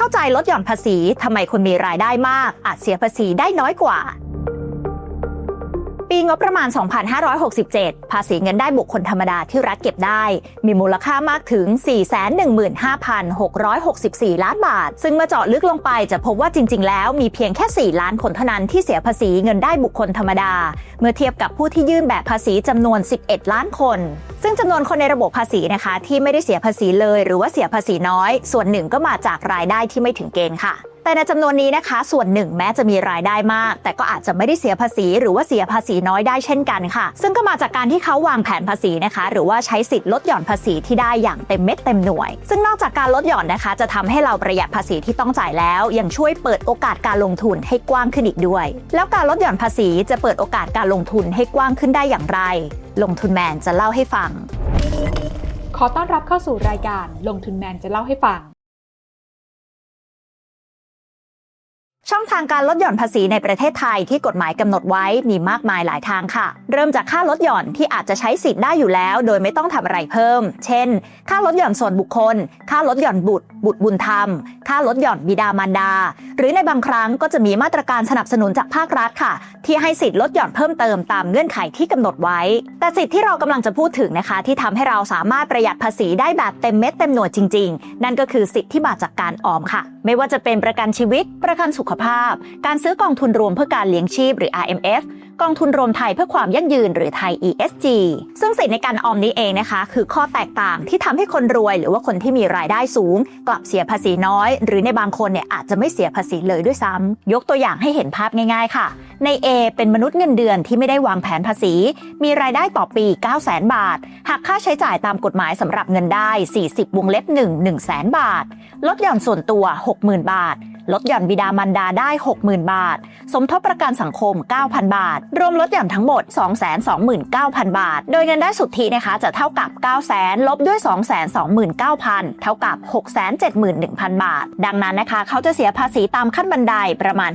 เข้าใจลดหย่อนภาษีทำไมคนมีรายได้มาก อาจเสียภาษีได้น้อยกว่า ปีงบประมาณ 2567 ภาษีเงินได้บุคคลธรรมดาที่รัฐเก็บได้ มีมูลค่ามากถึง 415,664 ล้านบาท ซึ่งเมื่อเจาะลึกลงไปจะพบว่าจริง ๆ แล้วมีเพียงแค่ 4 ล้านคนเท่านั้นที่เสียภาษีเงินได้บุคคลธรรมดา เมื่อเทียบกับผู้ที่ยื่นแบบภาษีจำนวน 11 ล้านคน ซึ่งจำนวนคนในระบบภาษีนะคะ ที่ไม่ได้เสียภาษีเลย หรือว่าเสียภาษีน้อย ส่วนหนึ่งก็มาจากรายได้ที่ไม่ถึงเกณฑ์ค่ะ แต่ในจำนวนนี้นะคะ ส่วนหนึ่งแม้จะมีรายได้มาก แต่ก็อาจจะไม่ได้เสียภาษี หรือว่าเสียภาษีน้อยได้เช่นกันค่ะ ซึ่งก็มาจากการที่เขาวางแผนภาษีนะคะ หรือว่าใช้สิทธิ์ลดหย่อนภาษีที่ได้อย่างเต็มเม็ดเต็มหน่วย ซึ่งนอกจากการลดหย่อนนะคะ จะทำให้เราประหยัดภาษีที่ต้องจ่ายแล้ว ยังช่วยเปิดโอกาสการลงทุนให้กว้างขึ้นอีกด้วย แล้วการลดหย่อนภาษีจะเปิดโอกาสการลงทุนให้กว้างขึ้นได้อย่างไร ลงทุนแมนจะเล่าให้ฟัง ขอต้อนรับเข้าสู่รายการลงทุนแมนจะเล่าให้ฟัง ช่องทางการลดหย่อนภาษีในประเทศไทยที่กฎหมายกำหนดไว้มีมากมายหลายทางค่ะ เริ่มจากค่าลดหย่อนที่อาจจะใช้สิทธิ์ได้อยู่แล้ว โดยไม่ต้องทำอะไรเพิ่ม เช่น ค่าลดหย่อนส่วนบุคคล ค่าลดหย่อนบุตร บุตรบุญธรรม ค่าลดหย่อนบิดามารดา หรือในบางครั้งก็จะมีมาตรการสนับสนุนจากภาครัฐค่ะ ที่ให้สิทธิ์ลดหย่อนเพิ่มเติมตามเงื่อนไขที่กำหนดไว้ แต่สิทธิ์ที่เรากำลังจะพูดถึงนะคะ ที่ทำให้เราสามารถประหยัดภาษีได้แบบเต็มเม็ดเต็มหน่วยจริง ๆ นั่นก็คือสิทธิ์ที่มาจากการออมค่ะ ไม่ว่าจะเป็นประกันชีวิตประกันสุขภาพ การซื้อกองทุนรวมเพื่อการเลี้ยงชีพหรือ RMF กองทุนรวมไทยเพื่อความยั่งยืนหรือไทย ESG ซึ่งสิทธิในการออมนี้เองนะคะ คือข้อแตกต่างที่ทำให้คนรวย หรือว่าคนที่มีรายได้สูง กลับเสียภาษีน้อย หรือในบางคนเนี่ยอาจจะไม่เสียภาษีเลยด้วยซ้ำยกตัวอย่างให้เห็นภาพง่าย ๆ ค่ะ ใน A เป็นมนุษย์เงินเดือนที่ไม่ได้วางแผนภาษี มีรายได้ต่อปี 9 0 0 0 0 0 บาทหากค่าใช้จ่ายตามกฎหมายสำหรับเงินได้ 40 วงเล็บ 1 1 0 0 0 0 0 บาท ลดหย่อนส่วนตัว 60,000 บาท ลดหย่อนบิดามารดาได้ 60,000 บาท สมทบประกันสังคม 9,000 บาท รวมลดหย่อนทั้งหมด 229,000 บาท โดยเงินได้สุทธินะคะจะเท่ากับ900,000ลบด้วย 229,000 เท่ากับ 671,000 บาท ดังนั้นนะคะเขาจะเสียภาษีตามขั้นบันไดประมาณ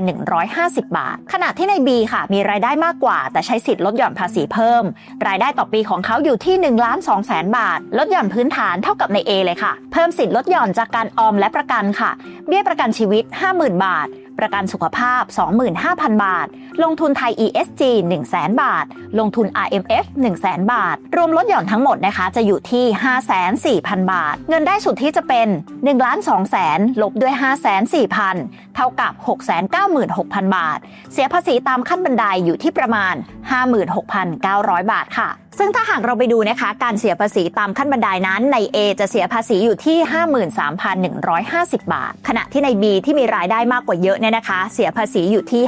53,150 บาท ขณะที่ใน B ค่ะ มีรายได้มากกว่า แต่ใช้สิทธิ์ลดหย่อนภาษีเพิ่ม รายได้ต่อปีของเขาอยู่ที่1ล้าน2แสนบาท ลดหย่อนพื้นฐานเท่ากับใน A เลยค่ะ เพิ่มสิทธิ์ลดหย่อนจากการออมและประกันค่ะเบี้ยประกันชีวิต 50,000 บาท ประกันสุขภาพ 25,000 บาท ลงทุนไทย ESG 100,000 บาท ลงทุน RMF 100,000 บาท รวมลดหย่อนทั้งหมดนะคะจะอยู่ที่ 54,000 บาท เงินได้สุดที่จะเป็น1ล้าน2แสนลบด้วย 54,000 เท่ากับ 696,000 บาท เสียภาษีตามขั้นบันไดอยู่ที่ประมาณ 56,900 บาทค่ะ ซึ่งถ้าหากเราไปดูนะคะ การเสียภาษีตามขั้นบันไดนั้นใน A จะเสียภาษีอยู่ที่ 53,150 บาท ขณะที่ใน B ที่มีรายได้มากกว่าเยอะเนี่ยนะคะ เสียภาษีอยู่ที่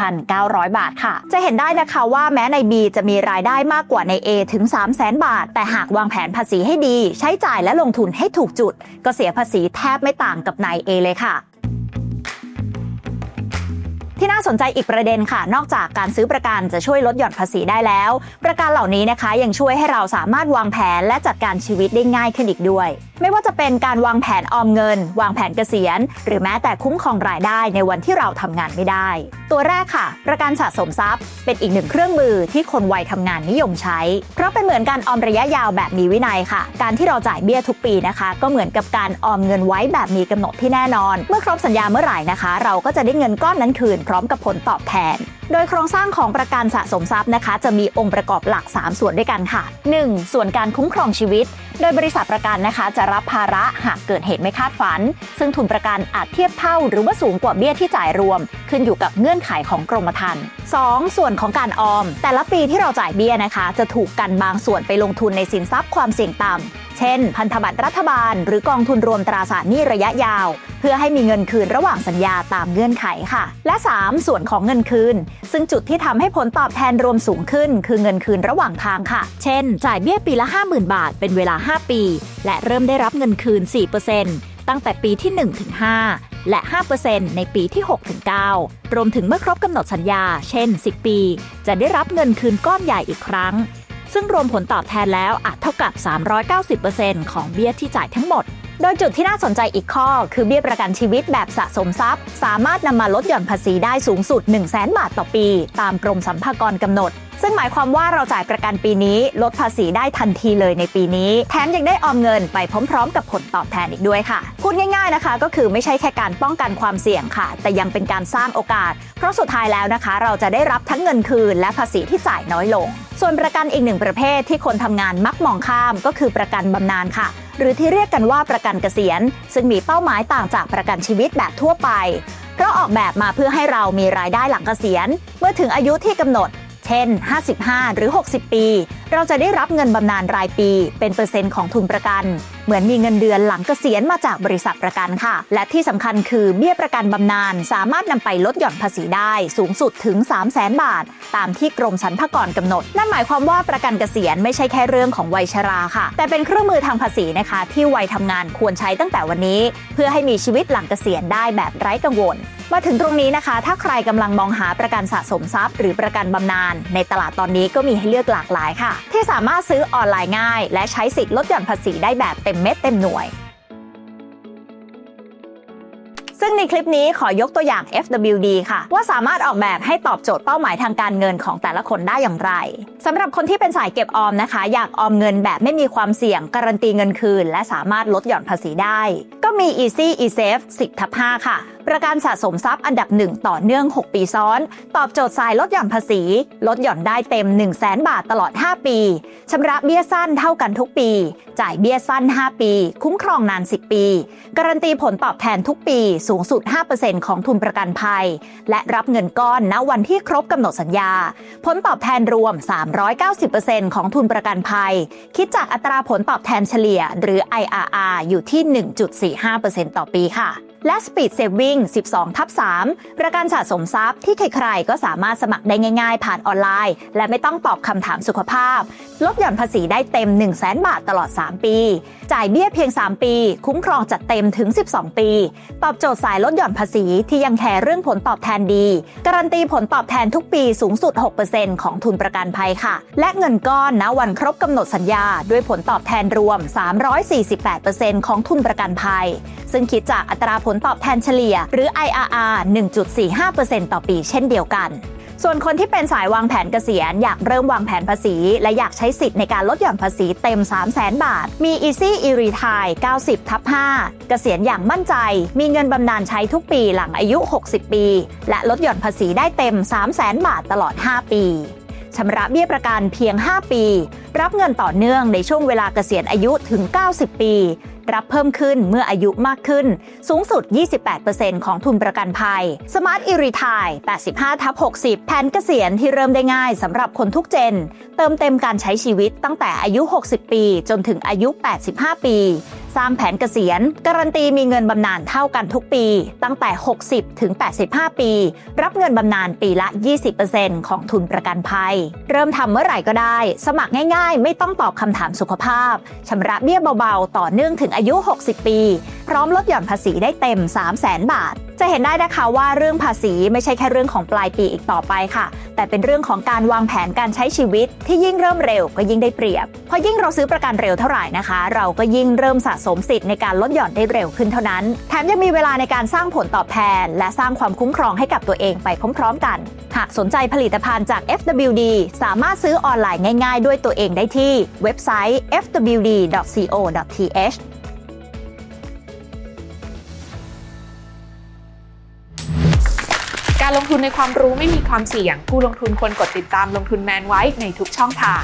56,900 บาทค่ะ จะเห็นได้นะคะว่าแม้ใน B จะมีรายได้มากกว่าใน A ถึง 300,000 บาท แต่หากวางแผนภาษีให้ดี ใช้จ่ายและลงทุนให้ถูกจุด ก็เสียภาษีแทบไม่ต่างกับใน A เลยค่ะ ที่น่าสนใจอีกประเด็นค่ะ นอกจากการซื้อประกันจะช่วยลดหย่อนภาษีได้แล้ว ประกันเหล่านี้นะคะ ยังช่วยให้เราสามารถวางแผนและจัดการชีวิตได้ง่ายขึ้นอีกด้วย ไม่ว่าจะเป็นการวางแผนออมเงิน วางแผนเกษียณ หรือแม้แต่คุ้มครองรายได้ในวันที่เราทำงานไม่ได้ ตัวแรกค่ะ ประกันสะสมทรัพย์ เป็นอีกหนึ่งเครื่องมือที่คนวัยทำงานนิยมใช้ เพราะเป็นเหมือนการออมระยะยาวแบบมีวินัยค่ะ การที่เราจ่ายเบี้ยทุกปีนะคะ ก็เหมือนกับการออมเงินไว้แบบมีกำหนดที่แน่นอน เมื่อครบสัญญาเมื่อไหร่นะคะ เราก็จะได้เงินก้อนนั้นคืนพร้อมกับผลตอบแทน โดยโครงสร้างของประกันสะสมทรัพย์นะคะ จะมีองค์ประกอบหลัก 3 ส่วนด้วยกันค่ะ 1. ส่วนการคุ้มครองชีวิต โดยบริษัทประกันนะคะ จะรับภาระหากเกิดเหตุไม่คาดฝัน ซึ่งทุนประกันอาจเทียบเท่า หรือว่าสูงกว่าเบี้ยที่จ่ายรวม ขึ้นอยู่กับเงื่อนไขของกรมธรรม์ 2. ส่วนของการออม แต่ละปีที่เราจ่ายเบี้ยนะคะ จะถูกกันบางส่วนไปลงทุนในสินทรัพย์ความเสี่ยงต่ำเช่น พันธบัตรรัฐบาล หรือกองทุนรวมตราสารหนี้ระยะยาว เพื่อให้มีเงินคืนระหว่างสัญญาตามเงื่อนไขค่ะ และ 3. ส่วนของเงินคืน ซึ่งจุดที่ทำให้ผลตอบแทนรวมสูงขึ้น คือเงินคืนระหว่างทางค่ะ เช่น จ่ายเบี้ยปีละ 50,000 บาท เป็นเวลา 5 ปี และเริ่มได้รับเงินคืน 4%ตั้งแต่ปีที่1-5และ 5%ในปีที่6-9รวมถึงเมื่อครบกำหนดสัญญา เช่น 10 ปี จะได้รับเงินคืนก้อนใหญ่อีกครั้ง ซึ่งรวมผลตอบแทนแล้วอาจเท่ากับ 390%ของเบี้ยที่จ่ายทั้งหมด โดยจุดที่น่าสนใจอีกข้อ คือเบี้ยประกันชีวิตแบบสะสมทรัพย์ สามารถนำมาลดหย่อนภาษีได้สูงสุด 1 0 0 0 0แบาทต่อปี ตามกรมสรรพากรกำหนด ซึ่งหมายความว่าเราจ่ายประกันปีนี้ ลดภาษีได้ทันทีเลยในปีนี้ แถมยังได้ออมเงินไปพร้อม ๆ กับผลตอบแทนอีกด้วยค่ะ พูดง่ายๆนะคะ ก็คือไม่ใช่แค่การป้องกันความเสี่ยงค่ะ แต่ยังเป็นการสร้างโอกาส เพราะสุดท้ายแล้วนะคะ เราจะได้รับทั้งเงินคืน และภาษีที่จ่ายน้อยลง ส่วนประกันอีกหนึ่งประเภทที่คนทำงานมักมองข้าม ก็คือประกันบำนาญค่ะหรือที่เรียกกันว่าประกันเกษียณ ซึ่งมีเป้าหมายต่างจากประกันชีวิตแบบทั่วไป เพราะออกแบบมาเพื่อให้เรามีรายได้หลังเกษียณ เมื่อถึงอายุที่กำหนด เช่น 55 หรือ 60 ปี เราจะได้รับเงินบำนาญรายปี เป็นเปอร์เซ็นต์ของทุนประกัน เหมือนมีเงินเดือนหลังเกษียณมาจากบริษัทประกันค่ะ และที่สำคัญคือเบี้ยประกันบำนาญสามารถนำไปลดหย่อนภาษีได้สูงสุดถึง 3 0 0 0 0 0บาท ตามที่กรมสรรพากรกำหนด นั่นหมายความว่าประกันเกษียณไม่ใช่แค่เรื่องของวัยชราค่ะ แต่เป็นเครื่องมือทางภาษีนะคะ ที่วัยทำงานควรใช้ตั้งแต่วันนี้ เพื่อให้มีชีวิตหลังเกษียณได้แบบไร้กังวล มาถึงตรงนี้นะคะ ถ้าใครกำลังมองหาประกันสะสมทรัพย์ หรือประกันบำนาญในตลาดตอนนี้ก็มีให้เลือกหลากหลายค่ะ ที่สามารถซื้อออนไลน์ง่าย และใช้สิทธิ์ลดหย่อนภาษีได้แบบเต็มเม็ดเต็มหน่วยซึ่งในคลิปนี้ขอยกตัวอย่าง FWD ค่ะ ว่าสามารถออกแบบให้ตอบโจทย์เป้าหมายทางการเงินของแต่ละคนได้อย่างไรสำหรับคนที่เป็นสายเก็บออมนะคะ อยากออมเงินแบบไม่มีความเสี่ยง การันตีเงินคืน และสามารถลดหย่อนภาษีได้ มี Easy eSafe 10ทับ5ค่ะ ประกันสะสมทรัพย์อันดับหนึ่งต่อเนื่อง 6 ปีซ้อน ตอบโจทย์สายลดหย่อนภาษี ลดหย่อนได้เต็ม 1 0 0 0 0แบาทตลอด 5 ปี ชำระเบี้ยสั้นเท่ากันทุกปี จ่ายเบี้ยสั้น 5 ปี คุ้มครองนาน 10 ปี การันตีผลตอบแทนทุกปีสูงสุด 5%ของทุนประกันภัย และรับเงินก้อนณวันที่ครบกำหนดสัญญา ผลตอบแทนรวม 390%ของทุนประกันภัย คิดจากอัตราผลตอบแทนเฉลี่ย หรือ IRR อยู่ที่ 1.45%ต่อปีค่ะ และ Speed Saving 12 ทับ3ประกันสะสมทรัพย์ที่ใครๆ ก็สามารถสมัครได้ง่ายๆ ผ่านออนไลน์ และไม่ต้องตอบคำถามสุขภาพ ลดหย่อนภาษีได้เต็ม 1 0 0 0 0แบาทตลอด 3 ปี จ่ายเบี้ยเพียง 3 ปี คุ้มครองจัดเต็มถึง 12 ปี ตอบโจทย์สายลดหย่อนภาษีที่ยังแคร์เรื่องผลตอบแทนดี การันตีผลตอบแทนทุกปีสูงสุด 6%ของทุนประกันภัยค่ะ และเงินก้อนณวันครบกำหนดสัญญา ด้วยผลตอบแทนรวม 348%ของทุนประกันภัย ซึ่งคิดจากอัตราผลลตอบแทนเฉลี่ย หรือ IRR 1.45%ต่อปีเช่นเดียวกันส่วนคนที่เป็นสายวางแผนเกษียณอยากเริ่มวางแผนภาษี และอยากใช้สิทธิ์ในการลดหย่อนภาษีเต็ม 3 0 0 0 0 0บาท มี Easy e-retire 90ทับ5เกษียณอย่างมั่นใจ มีเงินบำนาญใช้ทุกปีหลังอายุ 60 ปี และลดหย่อนภาษีได้เต็ม 3 0 0 0 0 0บาทตลอด 5 ปีชำระเบี้ยประกันเพียง 5 ปี รับเงินต่อเนื่องในช่วงเวลาเกษียณอายุถึง 90 ปีรับเพิ่มขึ้นเมื่ออายุมากขึ้น สูงสุด 28%ของทุนประกันภัย Smart e r e t i r e 85ทับ60 แผนเกษียณที่เริ่มได้ง่ายสำหรับคนทุกเจน เติมเต็มการใช้ชีวิตตั้งแต่อายุ 60 ปี จนถึงอายุ 85 ปี สร้างแผนเกษียณ การันตีมีเงินบำนาญเท่ากันทุกปี ตั้งแต่ 60 ถึง 85 ปี รับเงินบำนาญปีละ 20%ของทุนประกันภัย เริ่มทำเมื่อไหร่ก็ได้ สมัครง่าย ๆ ไม่ต้องตอบคำถามสุขภาพชำระเบี้ยเบาๆ ต่อเนื่องถึงอายุ 60 ปี พร้อมลดหย่อนภาษีได้เต็ม 3 0 0 0 0 0บาท จะเห็นได้นะคะว่าเรื่องภาษีไม่ใช่แค่เรื่องของปลายปีอีกต่อไปค่ะ แต่เป็นเรื่องของการวางแผนการใช้ชีวิตที่ยิ่งเริ่มเร็วก็ยิ่งได้เปรียบเพราะยิ่งเราซื้อประกันเร็วเท่าไหร่นะคะ เราก็ยิ่งเริ่มสะสมสิทธิ์ในการลดหย่อนได้เร็วขึ้นเท่านั้น แถมยังมีเวลาในการสร้างผลตอบแทน และสร้างความคุ้มครองให้กับตัวเองไปพร้อมๆกัน หากสนใจผลิตภัณฑ์จาก FWD สามารถซื้อออนไลน์ง่าย ๆ ด้วยตัวเองได้ที่เว็บไซต์ fwd.co.th ลงทุนในความรู้ไม่มีความเสี่ยง ผู้ลงทุนควรกดติดตามลงทุนแมนไว้ในทุกช่องทาง